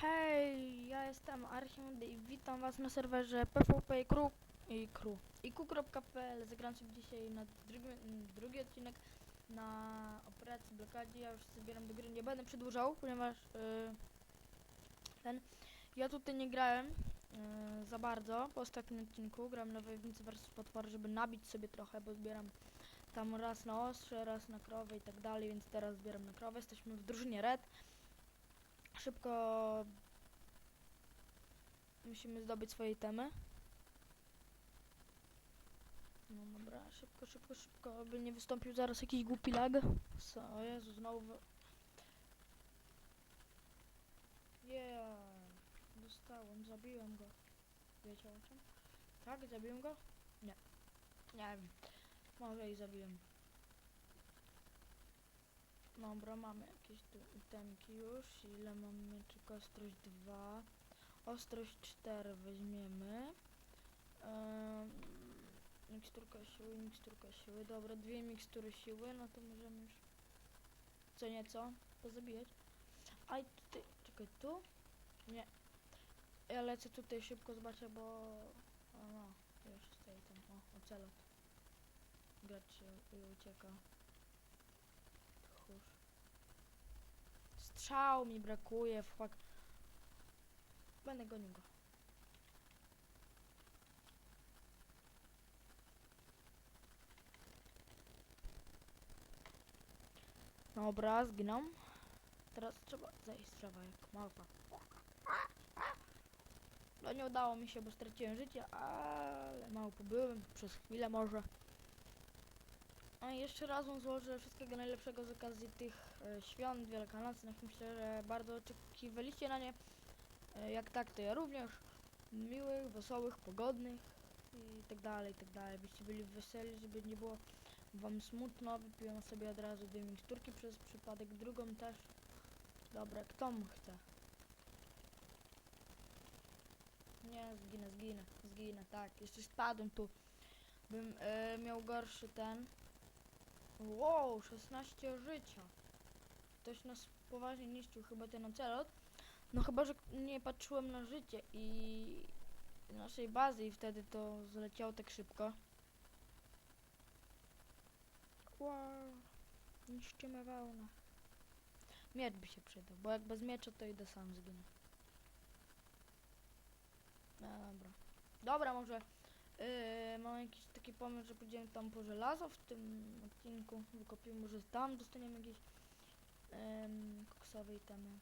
Hej, ja jestem Archimondy i witam was na serwerze PvP Kru i Kru i Ku.pl. Zagram sobie dzisiaj na drugi, drugi odcinek na operacji blokadzie. Ja już zbieram do gry, nie będę przedłużał, ponieważ y, ten ja tutaj nie grałem y, za bardzo po ostatnim odcinku. Gram na wojownicy vs potwory, żeby nabić sobie trochę, bo zbieram tam raz na ostrze, raz na krowę i tak dalej, więc teraz zbieram na krowę. Jesteśmy w drużynie Red. Szybko musimy zdobyć swoje temy. No dobra, szybko, szybko, szybko, aby nie wystąpił zaraz jakiś głupi lag. Co, o Jezu, znowu... Yeah, dostałem, zabiłem go. Wiecie o czym? Tak, zabiłem go? Nie. Nie wiem. Może i zabiłem. Dobra, mamy jakieś itemki już. Ile mamy mieczyk? Ostrość 2. Ostrość 4 weźmiemy. Um, miksturka siły, miksturka siły. Dobra, dwie mikstury siły, no to możemy już co nieco pozabijać. A i tutaj, czekaj, tu? Nie. Ja lecę tutaj szybko, zobaczę, bo... O no, już stoi tam, o, ocelot. Gracz się ucieka. Strzał mi brakuje, fuck. Będę gonił go. Dobra, zginął. Teraz trzeba zejść z drzewa jak małpa. No nie udało mi się, bo straciłem życie, ale mało pobyłem przez chwilę może. A jeszcze raz złożę wszystkiego najlepszego z okazji tych e, świąt wielkanocnych. Myślę, że bardzo oczekiwaliście na nie. E, jak tak, to ja również. Miłych, wesołych, pogodnych i tak dalej, i tak dalej. Byście byli weseli, żeby nie było wam smutno. Wypiłem sobie od razu dwie miksturki przez przypadek, drugą też. Dobra, kto mu chce? Nie, zginę, zginę, zginę, tak. Jeszcze spadłem tu. Bym e, miał gorszy ten. Wow, 16 życia. Ktoś nas poważnie niszczył, chyba ten ocelot. No chyba, że nie patrzyłem na życie i naszej bazy i wtedy to zleciało tak szybko. Wow, niszczymy wełnę. Miecz by się przydał, bo jak bez miecza to idę sam zginę. No dobra. Dobra, może Yy, mam jakiś taki pomysł, że pójdziemy tam po żelazo w tym odcinku. Wykopimy, może tam dostaniemy jakieś yy, koksowe itemy.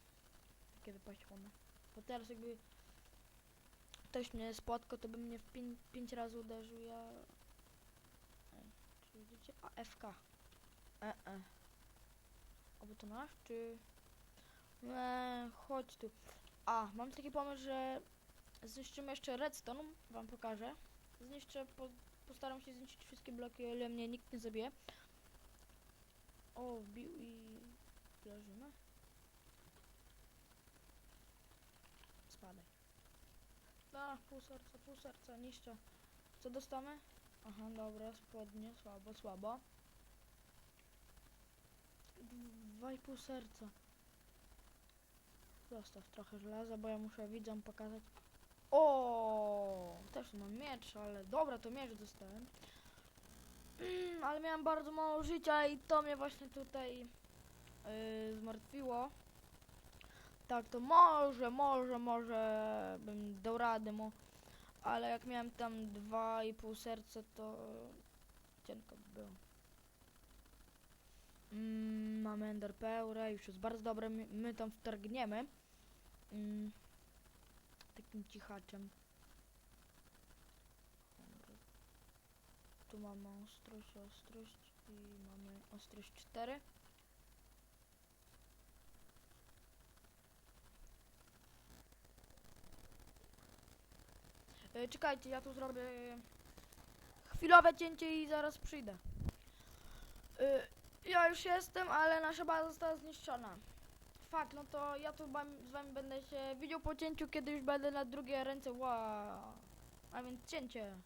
Takie wypaśnione. Bo teraz jakby ktoś mnie spotkał, to by mnie w pięć, pięć razy uderzył. Ja... Ej, czy widzicie? A, FK. E, e. Oby to nasz, czy... Eee, chodź tu. A, mam taki pomysł, że zniszczymy jeszcze redstone, wam pokażę. Zniszczę, po, postaram się zniszczyć wszystkie bloki, o ile mnie nikt nie zabije. O, wbił i leżymy. Spadaj. A, pół serca, pół serca, niszczę. Co dostamy? Aha, dobra, spodnie, słabo, słabo. Dwa i pół serca. Zostaw trochę żelaza, bo ja muszę widzom pokazać. O, też mam miecz, ale dobra, to miecz dostałem. Mm, ale miałem bardzo mało życia i to mnie właśnie tutaj yy, zmartwiło. Tak, to może, może, może bym dał radę mu, ale jak miałem tam dwa i pół serca, to cienko by było. Mm, mamy Ender już jest bardzo dobre, my, my tam wtargniemy. Mm, takim cichaczem. Tu mamy ostrość, ostrość i mamy ostrość 4. E, czekajcie, ja tu zrobię chwilowe cięcie i zaraz przyjdę. E, ja już jestem, ale nasza baza została zniszczona. Fakt, no to ja tu z wami będę się widział po cięciu, kiedy już będę na drugie ręce. Wow. A więc cięcie.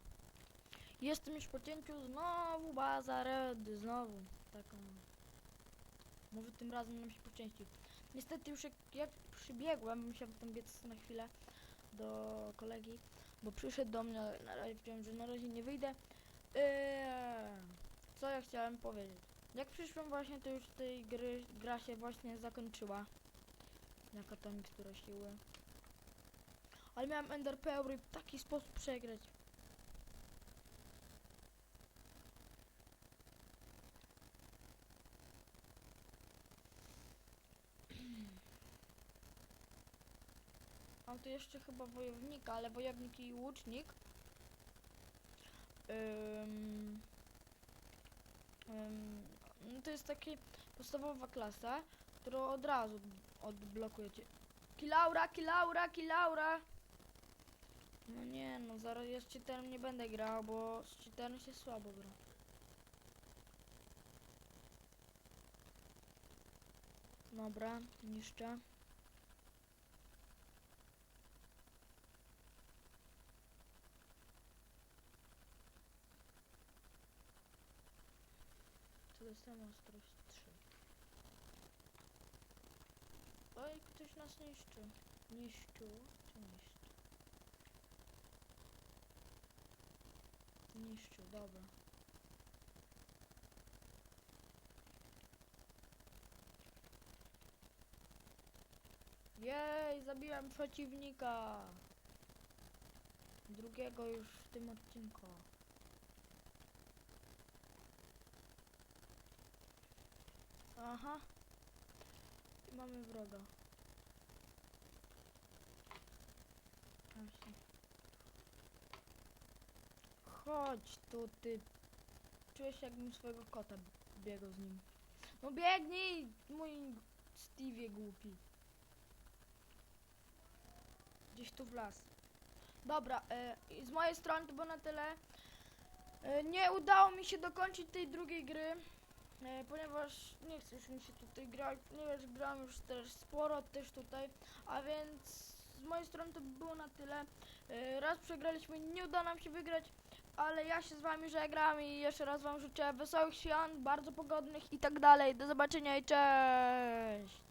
Jestem już po cięciu, znowu baza znowu. Taką. Może tym razem nam się poczęści. Niestety już jak, jak przybiegłem, musiałem tam biec na chwilę do kolegi, bo przyszedł do mnie, na razie powiedziałem, że na razie nie wyjdę. Eee, co ja chciałem powiedzieć? Jak przyszłem właśnie, to już tej gry, gra się właśnie zakończyła. Jaka ta mikstura siły. Ale miałem Ender Pearl i w taki sposób przegrać. Mam tu jeszcze chyba wojownika, ale wojownik i łucznik. Ym, no to jest taka podstawowa klasa, którą od razu odblokujecie. Kilaura, kilaura, kilaura! No nie, no zaraz ja z cheaterem nie będę grał, bo z cheaterem się słabo gra. Dobra, niszczę. Dostałem ostrość 3. Oj, ktoś nas niszczy. Niszczył czy niszczy? Niszczył, dobra. Jej, zabiłem przeciwnika. Drugiego już w tym odcinku. Aha. I mamy wroga. Właśnie. Chodź tu, ty. Czuję się jakbym swojego kota biegał z nim. No biegnij, mój Stevie głupi. Gdzieś tu w las. Dobra, e, z mojej strony to było na tyle. E, nie udało mi się dokończyć tej drugiej gry. E, ponieważ nie chce już mi się tutaj grać, ponieważ grałem już też sporo też tutaj, a więc z mojej strony to by było na tyle. E, raz przegraliśmy, nie uda nam się wygrać, ale ja się z wami żegnam i jeszcze raz wam życzę wesołych świąt, bardzo pogodnych i tak dalej. Do zobaczenia i cześć!